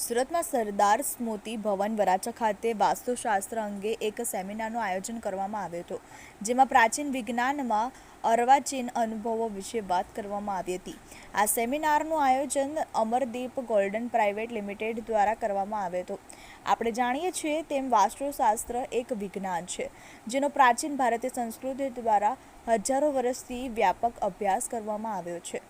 સુરતમાં સરદાર સ્મૃતિ ભવન વરાછા ખાતે વાસ્તુશાસ્ત્ર અંગે એક સેમિનારનું આયોજન કરવામાં આવ્યું હતું, જેમાં પ્રાચીન વિજ્ઞાનમાં અર્વાચીન અનુભવો વિશે વાત કરવામાં આવી હતી. આ સેમિનારનું આયોજન અમરદીપ ગોલ્ડન પ્રાઇવેટ લિમિટેડ દ્વારા કરવામાં આવ્યું હતું. આપણે જાણીએ છીએ તેમ વાસ્તુશાસ્ત્ર એક વિજ્ઞાન છે, જેનો પ્રાચીન ભારતીય સંસ્કૃતિ દ્વારા હજારો વર્ષથી વ્યાપક અભ્યાસ કરવામાં આવ્યો છે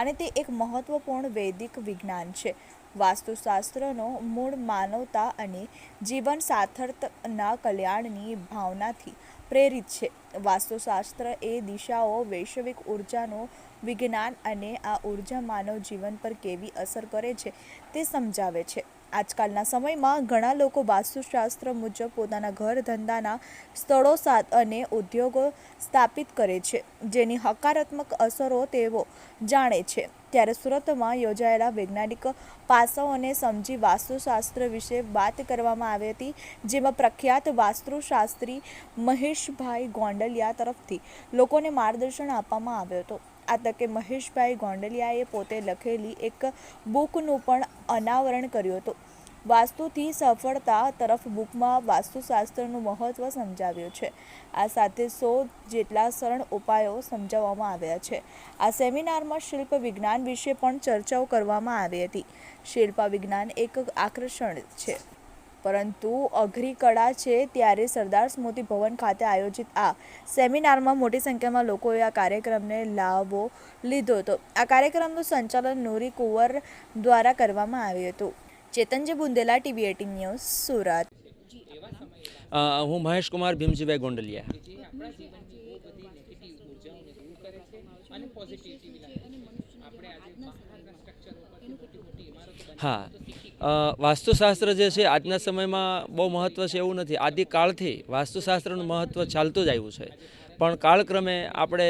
અને તે એક મહત્વપૂર્ણ વૈદિક વિજ્ઞાન છે. વાસ્તુશાસ્ત્રનો મૂળ માનવતા અને જીવન સાર્થકના કલ્યાણની ભાવનાથી પ્રેરિત છે. વાસ્તુશાસ્ત્ર એ દિશાઓ, વૈશ્વિક ઉર્જાનો વિજ્ઞાન અને આ ઊર્જા માનવ જીવન પર કેવી અસર કરે છે તે સમજાવે છે. આજકાલના સમયમાં ઘણા લોકો વાસ્તુશાસ્ત્ર મુજબ પોતાના ઘર ધંધાના સ્થળો સાથ અને ઉદ્યોગો સ્થાપિત કરે છે, જેની હકારાત્મક અસરો તેઓ જાણે છે. ત્યારે સુરતમાં યોજાયેલા વૈજ્ઞાનિક પાસાઓને સમજી વાસ્તુશાસ્ત્ર વિશે વાત કરવામાં આવી હતી, જેમાં પ્રખ્યાત વાસ્તુશાસ્ત્રી મહેશભાઈ ગોંડલિયા તરફથી લોકોને માર્ગદર્શન આપવામાં આવ્યું હતું. આ તકે મહેશભાઈ ગોંડલિયાએ પોતે લખેલી એક બુકનું પણ અનાવરણ કર્યું હતું. વાસ્તુથી સફળતા તરફ બુકમાં વાસ્તુશાસ્ત્રનું મહત્ત્વ સમજાવ્યું છે. આ સાથે સો જેટલા સરળ ઉપાયો સમજાવવામાં આવ્યા છે. આ સેમિનારમાં શિલ્પ વિજ્ઞાન વિશે પણ ચર્ચાઓ કરવામાં આવી હતી. શિલ્પ વિજ્ઞાન એક આકર્ષણ છે. પરંતુ અઘરી કળા છે ત્યારે સરદાર સ્મૃતિ ભવન ખાતે આયોજિત આ સેમિનારમાં મોટી સંખ્યામાં લોકોએ આ કાર્યક્રમને લાભો લીધો હતો. આ કાર્યક્રમનું સંચાલન નૂરી કુંવર દ્વારા કરવામાં આવ્યું હતું. ચેતનજી Bundela TV eighteen news Surat હું મહેશ કુમાર ભીમજીભાઈ ગોંડલિયા હા વાસ્તુશાસ્ત્ર જે છે આજના સમયમાં બહુ મહત્ત્વ છે એવું નથી. આદિકાળથી વાસ્તુશાસ્ત્રનું મહત્ત્વ ચાલતું જ આવ્યું છે. પણ કાળક્રમે આપણે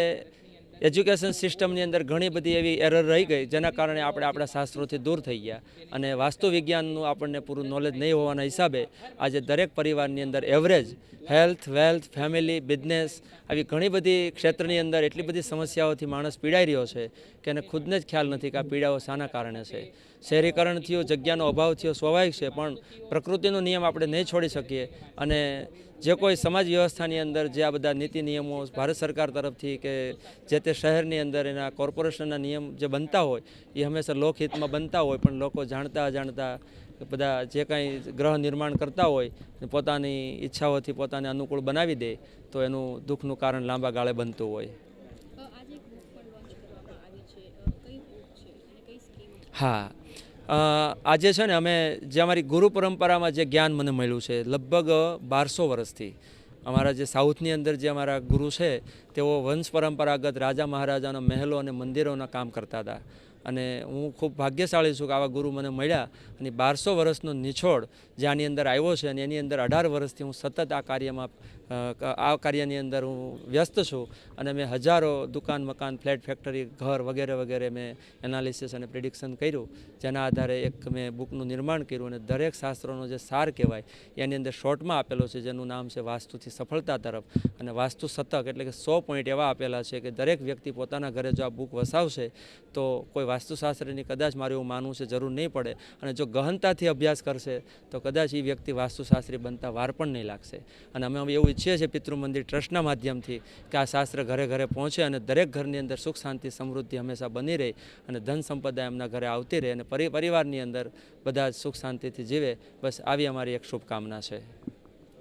એજ્યુકેશન સિસ્ટમની અંદર ઘણી બધી એવી એરર રહી ગઈ, જેના કારણે આપણે આપણા શાસ્ત્રોથી દૂર થઈ ગયા. અને વાસ્તુ વિજ્ઞાનનું આપણને પૂરું નોલેજ નહીં હોવાના હિસાબે આજે દરેક પરિવારની અંદર average health wealth family business આવી ઘણી બધી ક્ષેત્રની અંદર એટલી બધી સમસ્યાઓથી માણસ પીડાઈ રહ્યો છે કે એને ખુદને જ ખ્યાલ નથી કે આ પીડાઓ શાના કારણે છે. શહેરીકરણ થયું જગ્યાનો અભાવ થયો સ્વાભાવિક છે પણ પ્રકૃતિનો નિયમ આપણે નહીં છોડી શકીએ. અને જે કોઈ સમાજ વ્યવસ્થાની અંદર જે આ બધા નીતિ નિયમો ભારત સરકાર તરફથી કે જે તે શહેરની અંદર એના કોર્પોરેશનના નિયમ જે બનતા હોય એ હંમેશા લોકહિતમાં બનતા હોય પણ લોકો જાણતા અજાણતા બધા જે કાંઈ ગ્રહ નિર્માણ કરતા હોય પોતાની ઈચ્છાઓથી પોતાને અનુકૂળ બનાવી દે તો એનું દુઃખનું કારણ લાંબા ગાળે બનતું હોય. હા આજે છે ને અમે જે અમારી ગુરુ પરંપરામાં જે જ્ઞાન મને મળ્યું છે, લગભગ બારસો વર્ષથી અમારા જે સાઉથની અંદર જે અમારા ગુરુ છે, તેઓ વંશ પરંપરાગત રાજા મહારાજાના મહેલો અને મંદિરોના કામ કરતા હતા. અને હું ખૂબ ભાગ્યશાળી છું કે આવા ગુરુ મને મળ્યા અને બારસો વર્ષનો નિછોડ જે આની અંદર આવ્યો છે અને એની અંદર અઢાર વર્ષથી હું સતત આ કાર્યમાં આ કાર્યની અંદર હું વ્યસ્ત છું અને મેં હજારો દુકાન, મકાન, ફ્લેટ, ફેક્ટરી, ઘર વગેરે વગેરે મેં એનાલિસિસ અને પ્રિડિક્શન કર્યું. જેના આધારે એક મેં બુકનું નિર્માણ કર્યું અને દરેક શાસ્ત્રોનો જે સાર કહેવાય એની અંદર શોર્ટમાં આપેલો છે. જેનું નામ છે વાસ્તુથી સફળતા તરફ. અને વાસ્તુ શતક એટલે કે સો પોઈન્ટ એવા આપેલા છે કે દરેક વ્યક્તિ પોતાના ઘરે જો આ બુક વસાવશે તો કોઈ વાસ્તુશાસ્ત્રની કદાચ મારું એવું માનવું છે, જરૂર નહીં પડે. અને જો ગહનતાથી અભ્યાસ કરશે, તો કદાચ એ વ્યક્તિ વાસ્તુશાસ્ત્રી બનતા વાર પણ નહીં લાગશે. અને અમે એવું ઈચ્છીએ છીએ પિતૃ મંદિર ટ્રસ્ટના માધ્યમથી કે આ શાસ્ત્ર ઘરે ઘરે પહોંચે અને દરેક ઘરની અંદર સુખ, શાંતિ, સમૃદ્ધિ હંમેશા બની રહે અને ધન સંપદા એમના ઘરે આવતી રહે અને પરિ, પરિવારની અંદર બધા સુખ, શાંતિથી જીવે. બસ આવી અમારી એક શુભકામના છે.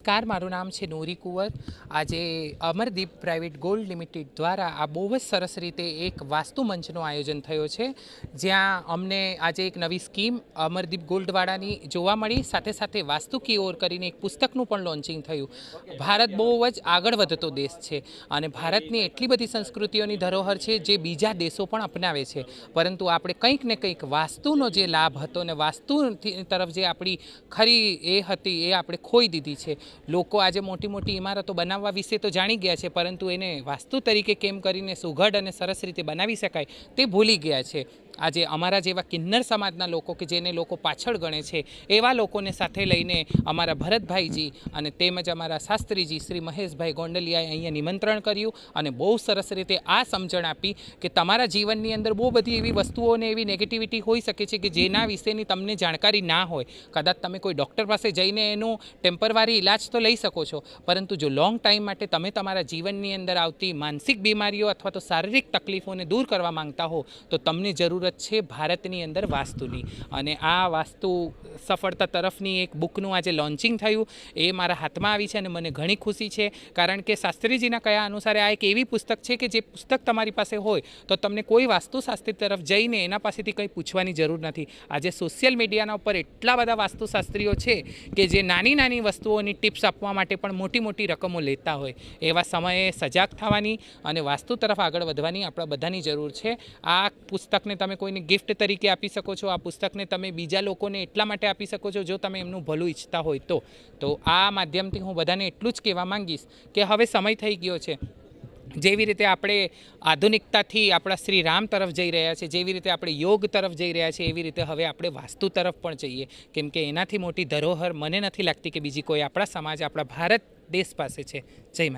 કાર મારું નામ છે નૂરી કુંવર. આજે અમરદીપ પ્રાઇવેટ ગોલ્ડ લિમિટેડ દ્વારા આ બહુ જ સરસ રીતે એક વાસ્તુ મંચનું આયોજન થયો છે. જ્યાં અમને આજે એક નવી સ્કીમ અમરદીપ ગોલ્ડવાળાની જોવા મળી. સાથે સાથે વાસ્તુ કિઓર કરીને એક પુસ્તકનું પણ લોન્ચિંગ થયું. ભારત બહુ જ આગળ વધતો દેશ છે અને ભારતની એટલી બધી સંસ્કૃતિઓની ધરોહર છે જે બીજા દેશો પણ અપનાવે છે. પરંતુ આપણે કંઈક ને કંઈક વાસ્તુનો જે લાભ હતો ને વાસ્તુ તરફ જે આપણી ખરી એ હતી એ આપણે ખોઈ દીધી છે. લોકો આજે મોટી મોટી ઇમારતો બનાવવા વિશે તો જાણી ગયા છે, પરંતુ એને વાસ્તુ તરીકે કેમ કરીને સુઘડ અને સરસ રીતે બનાવી શકાય તે ભૂલી ગયા છે. આજે અમારા જેવા કિન્નર સમાજના લોકો કે જેને લોકો પાછળ ગણે છે, એવા લોકોને સાથે લઈને અમારા ભરતભાઈજી અને તેમજ અમારા શાસ્ત્રીજી શ્રી મહેશભાઈ ગોંડલિયાએ અહીંયા નિમંત્રણ કર્યું અને બહુ સરસ રીતે આ સમજણ આપી કે તમારા જીવનની અંદર બહુ બધી એવી વસ્તુઓને એવી નેગેટિવિટી હોઈ શકે છે કે જેના વિશેની તમને જાણકારી ના હોય. કદાચ તમે કોઈ ડૉક્ટર પાસે જઈને એનું ટેમ્પરવારી ઇલાજ તો લઈ શકો છો, પરંતુ જો લોંગ ટાઈમ માટે તમે તમારા જીવનની અંદર આવતી માનસિક બીમારીઓ અથવા તો શારીરિક તકલીફોને દૂર કરવા માંગતા હો, તો તમને જરૂરત છે ભારતની અંદર વાસ્તુની. અને આ વાસ્તુ સફળતા તરફની એક બુકનું આજે લોન્ચિંગ થયું. એ મારા હાથમાં આવી છે અને મને ઘણી ખુશી છે. કારણ કે શાસ્ત્રીજીના કયા અનુસારે આ એક એવી પુસ્તક છે કે જે પુસ્તક તમારી પાસે હોય, તો તમને કોઈ વાસ્તુશાસ્ત્રી તરફ જઈને એના પાસેથી કંઈ પૂછવાની જરૂર નથી. આજે સોશિયલ મીડિયાના ઉપર એટલા બધા વાસ્તુશાસ્ત્રીઓ છે કે જે નાની નાની વસ્તુઓની ટિપ્સ આપવા માટે પણ મોટી મોટી રકમો લેતા હોય. એવા સમયે સજાગ થવાની અને વાસ્તુ તરફ આગળ વધવાની આપણા બધાની જરૂર છે. આ પુસ્તકને તમે કોઈને ગિફ્ટ તરીકે આપી શકો છો, આ પુસ્તકને તમે બીજા લોકોને એટલા માટે આપી શકો છો, જો તમે એમનું ભલું ઈચ્છતા હોય તો. તો આ માધ્યમથી હું બધાને એટલું જ કહેવા માંગીશ કે હવે સમય થઈ ગયો છે. જેવી રીતે આપણે આધુનિકતાથી આપણા શ્રી રામ તરફ જઈ રહ્યા છે, જેવી રીતે આપણે યોગ તરફ જઈ રહ્યા છે, એવી રીતે હવે આપણે વાસ્તુ તરફ પણ જઈએ. કેમ કે એનાથી મોટી ધરોહર મને નથી લાગતી કે બીજી કોઈ આપણા સમાજ, આપણા ભારત દેશ પાસે છે. જય